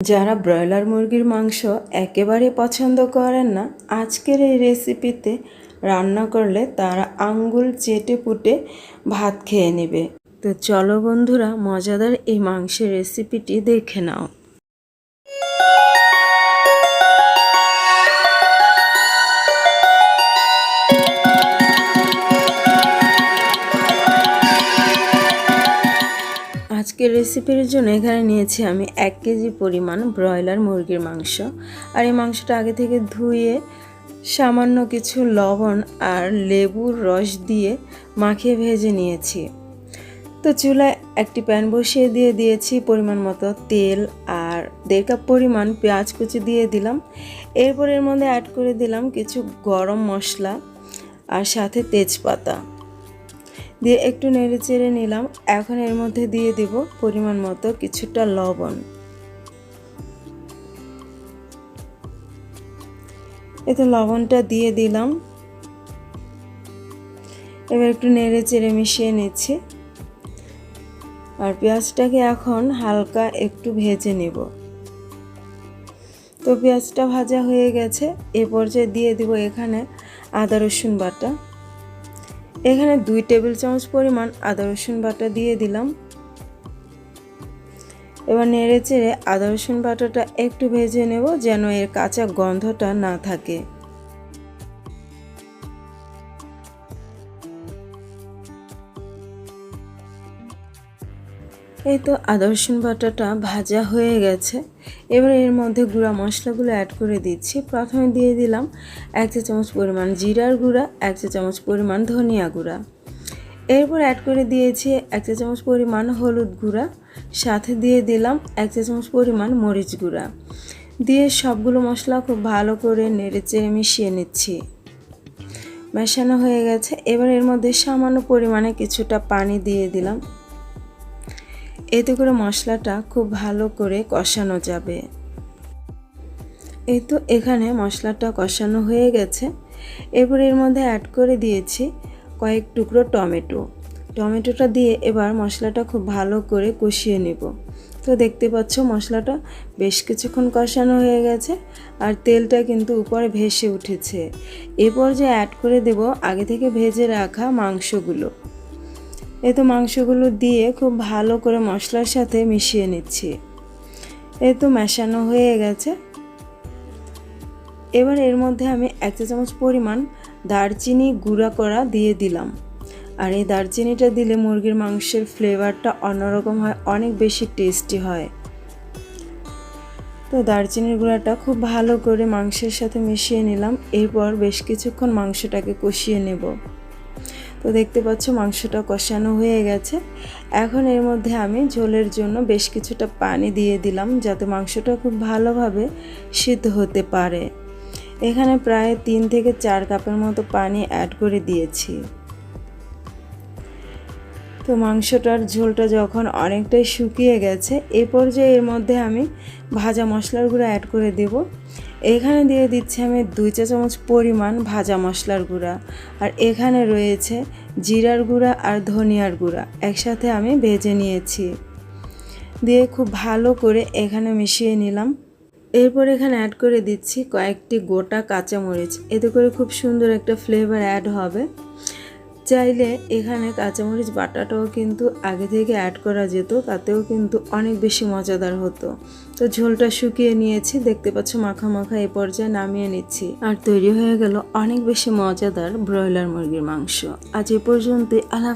যারা ব্রয়লার মুরগির মাংস একেবারে পছন্দ করেন না, আজকের এই রেসিপিতে রান্না করলে তারা আঙ্গুল চেটে পুটে ভাত খেয়ে নেবে। তো চলো বন্ধুরা, মজাদার এই মাংসের রেসিপিটি দেখে নাও। আজকের রেসিপির জন্য এখানে নিয়েছি আমি এক কেজি পরিমাণ ব্রয়লার মুরগির মাংস। আর এই মাংসটা আগে থেকে ধুয়ে সামান্য কিছু লবণ আর লেবুর রস দিয়ে মাখিয়ে ভেজে নিয়েছি। তো চুলায় একটি প্যান বসিয়ে দিয়ে দিয়েছি পরিমাণ মতো তেল আর দেড় কাপ পরিমাণ পেঁয়াজ কুচি দিয়ে দিলাম। এরপর এর মধ্যে অ্যাড করে দিলাম কিছু গরম মশলা আর সাথে তেজপাতা। দিয়ে একটু নেড়ে চেড়ে নিলাম। এখন এর মধ্যে দিয়ে দিব পরিমাণ মতো কিছুটা লবণ। এতে লবণটা দিয়ে দিলাম। এবার একটু নেড়ে চেড়ে মিশিয়ে নিচ্ছি। আর পেঁয়াজটাকে এখন হালকা একটু ভেজে নেব। তো পেঁয়াজটা ভাজা হয়ে গেছে। এ পর্যায়ে দিয়ে দিব এখানে আদা রসুন বাটা। এখানে দুই টেবিল চামচ পরিমাণ আদা রসুন বাটা দিয়ে দিলাম। এবার নেড়ে চেড়ে আদা রসুন বাটাটা একটু ভেজে নেব যেন এর কাঁচা গন্ধটা না থাকে। এই তো আদর্শন বাটাটা ভাজা হয়ে গেছে। এবার এর মধ্যে গুঁড়া মশলাগুলো অ্যাড করে দিচ্ছি। প্রথমে দিয়ে দিলাম এক চা চামচ পরিমাণ জিরার গুঁড়া, এক চা চামচ পরিমাণ ধনিয়া গুঁড়া। এরপর অ্যাড করে দিয়েছি এক চা চামচ পরিমাণ হলুদ গুঁড়া। সাথে দিয়ে দিলাম এক চা চামচ পরিমাণ মরিচ গুঁড়া। দিয়ে সবগুলো মশলা খুব ভালো করে নেড়ে চেড়ে মিশিয়ে নিচ্ছি। মেশানো হয়ে গেছে। এবার এর মধ্যে সামান্য পরিমাণে কিছুটা পানি দিয়ে দিলাম। এতে করে মশলাটা খুব ভালো করে কষানো যাবে। এই তো এখানে মশলাটা কষানো হয়ে গেছে। এরপর এর মধ্যে অ্যাড করে দিয়েছি কয়েক টুকরো টমেটো। টমেটোটা দিয়ে এবার মশলাটা খুব ভালো করে কষিয়ে নেব। তো দেখতে পাচ্ছ মশলাটা বেশ কিছুক্ষণ কষানো হয়ে গেছে আর তেলটা কিন্তু উপরে ভেসে উঠেছে। এরপর যে অ্যাড করে দেব, আগে থেকে ভেজে রাখা মাংসগুলো। এই তো মাংসগুলো দিয়ে খুব ভালো করে মশলার সাথে মিশিয়ে নিচ্ছি। এই তো মেশানো হয়ে গেছে। এবার এর মধ্যে আমি এক চা চামচ পরিমাণ দারচিনি গুঁড়া করা দিয়ে দিলাম। আর এই দারচিনিটা দিলে মুরগির মাংসের ফ্লেভারটা অন্যরকম হয়, অনেক বেশি টেস্টি হয়। তো দারচিনির গুঁড়াটা খুব ভালো করে মাংসের সাথে মিশিয়ে নিলাম। এরপর বেশ কিছুক্ষণ মাংসটাকে কষিয়ে নেব। তো দেখতে পাচ্ছ মাংসটা কষানো হয়ে গেছে। এখন এর মধ্যে আমি ঝোলের জন্য বেশ কিছুটা পানি দিয়ে দিলাম যাতে মাংসটা খুব ভালোভাবে সিদ্ধ হতে পারে। এখানে প্রায় তিন থেকে চার কাপের মতো পানি অ্যাড করে দিয়েছি। তো মাংসটার ঝোলটা যখন অনেকটাই শুকিয়ে গেছে, এ পর্যায়ে এর মধ্যে আমি ভাজা মশলার গুঁড়ো অ্যাড করে দেব। এখানে দিয়ে দিচ্ছি আমি দুই চা চামচ পরিমাণ ভাজা মশলার গুঁড়া। আর এখানে রয়েছে জিরার গুঁড়া আর ধনিয়ার গুঁড়া একসাথে আমি ভেজে নিয়েছি। দিয়ে খুব ভালো করে এখানে মিশিয়ে নিলাম। এরপর এখানে অ্যাড করে দিচ্ছি কয়েকটি গোটা কাঁচামরিচ। এতে করে খুব সুন্দর একটা ফ্লেভার অ্যাড হবে। চাইলে এখানে কাঁচামরিচ বাটাটাও কিন্তু আগে থেকে অ্যাড করা যেত, তাতেও কিন্তু অনেক বেশি মজাদার হতো। তো ঝোলটা শুকিয়ে নিয়েছি, দেখতে পাচ্ছ মাখা মাখা এ পর্যায়ে নামিয়ে নিচ্ছি। আর তৈরি হয়ে গেল অনেক বেশি মজাদার ব্রয়লার মুরগির মাংস। আজ এ পর্যন্তই, আল্লাহ